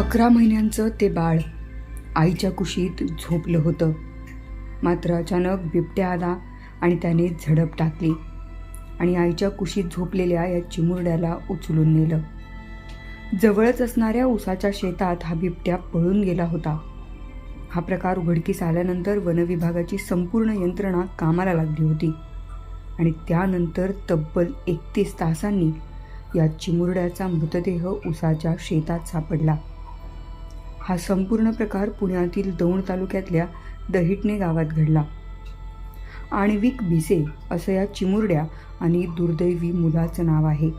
अकरा महिन्यांचं ते बाळ आईच्या कुशीत झोपलं होतं. मात्र अचानक बिबट्या आला आणि त्याने झडप टाकली आणि आईच्या कुशीत झोपलेल्या या चिमुरड्याला उचलून नेलं. जवळच असणाऱ्या उसाच्या शेतात हा बिबट्या पळून गेला होता. हा प्रकार उघडकीस आल्यानंतर वनविभागाची संपूर्ण यंत्रणा कामाला लागली होती आणि त्यानंतर तब्बल एकतीस तासांनी या चिमुरड्याचा मृतदेह उसाच्या शेतात सापडला. हा संपूर्ण प्रकार पुण्यातील दौंड तालुक्यातल्या दहिटणे गावात घडला. आण्विक भिसे असं या चिमुरड्या आणि दुर्दैवी मुलाचं नाव आहे.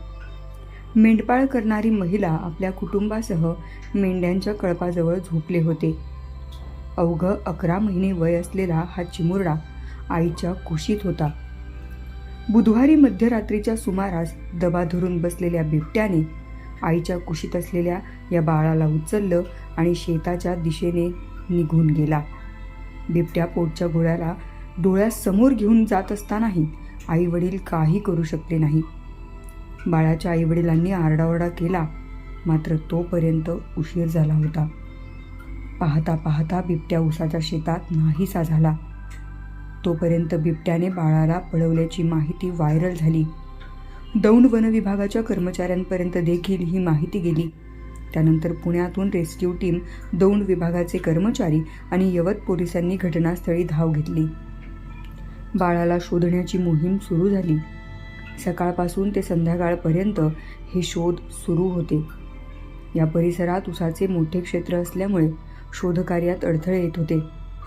मेंढपाळ करणारी महिला आपल्या कुटुंबासह मेंढ्यांच्या कळपाजवळ झोपले होते. अवघं अकरा महिने वय असलेला हा चिमुरडा आईच्या कुशीत होता. बुधवारी मध्यरात्रीच्या सुमारास दबा धरून बसलेल्या बिबट्याने आईच्या कुशीत असलेल्या या बाळाला उचललं आणि शेताच्या दिशेने निघून गेला. बिबट्या पोटच्या गोळ्याला डोळ्यासमोर घेऊन जात असतानाही आई वडील काही करू शकले नाही. बाळाच्या आईवडिलांनी आरडाओरडा केला मात्र तोपर्यंत उशीर झाला होता. पाहता पाहता बिबट्या उसाच्या शेतात नाहीसा झाला. तोपर्यंत बिबट्याने बाळाला पळवल्याची माहिती व्हायरल झाली. दौंड वन विभागाच्या कर्मचाऱ्यांपर्यंत देखील ही माहिती गेली. त्यानंतर पुण्यातून रेस्क्यू टीम दौंड विभागाचे कर्मचारी आणि यवत पोलिसांनी घटनास्थळी धाव घेतली. बाळाला शोधण्याची मोहीम सुरू झाली. सकाळपासून ते संध्याकाळपर्यंत हे शोध सुरू होते. या परिसरात उसाचे मोठे क्षेत्र असल्यामुळे शोधकार्यात अडथळे येत होते.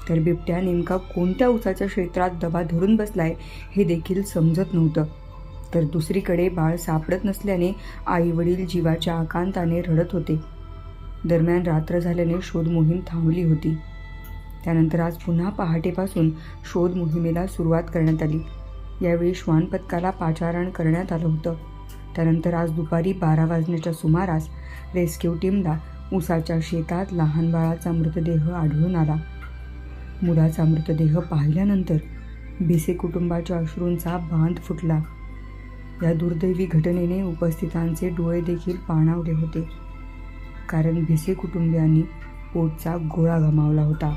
तर बिबट्या नेमका कोणत्या उसाच्या क्षेत्रात दबा धरून बसलाय हे देखील समजत नव्हतं. तर दुसरीकडे बाळ सापडत नसल्याने आई वडील जीवाच्या आकांताने रडत होते. दरम्यान रात्र झाल्याने शोध मोहीम थांबली होती. त्यानंतर आज पुन्हा पहाटेपासून शोध मोहिमेला सुरुवात करण्यात आली. यावेळी श्वान पथकाला पाचारण करण्यात आलं होतं. त्यानंतर आज दुपारी बारा वाजण्याच्या सुमारास रेस्क्यू टीमला उसाच्या शेतात लहान बाळाचा मृतदेह आढळून आला. मुलाचा मृतदेह पाहिल्यानंतर भिसे कुटुंबाच्या अश्रूंचा बांध फुटला. या दुर्दैवी घटनेने उपस्थितांचे डोळे देखील पाणावले होते. कारण भिसे कुटुंबियांनी पोटचा गोळा गमावला होता.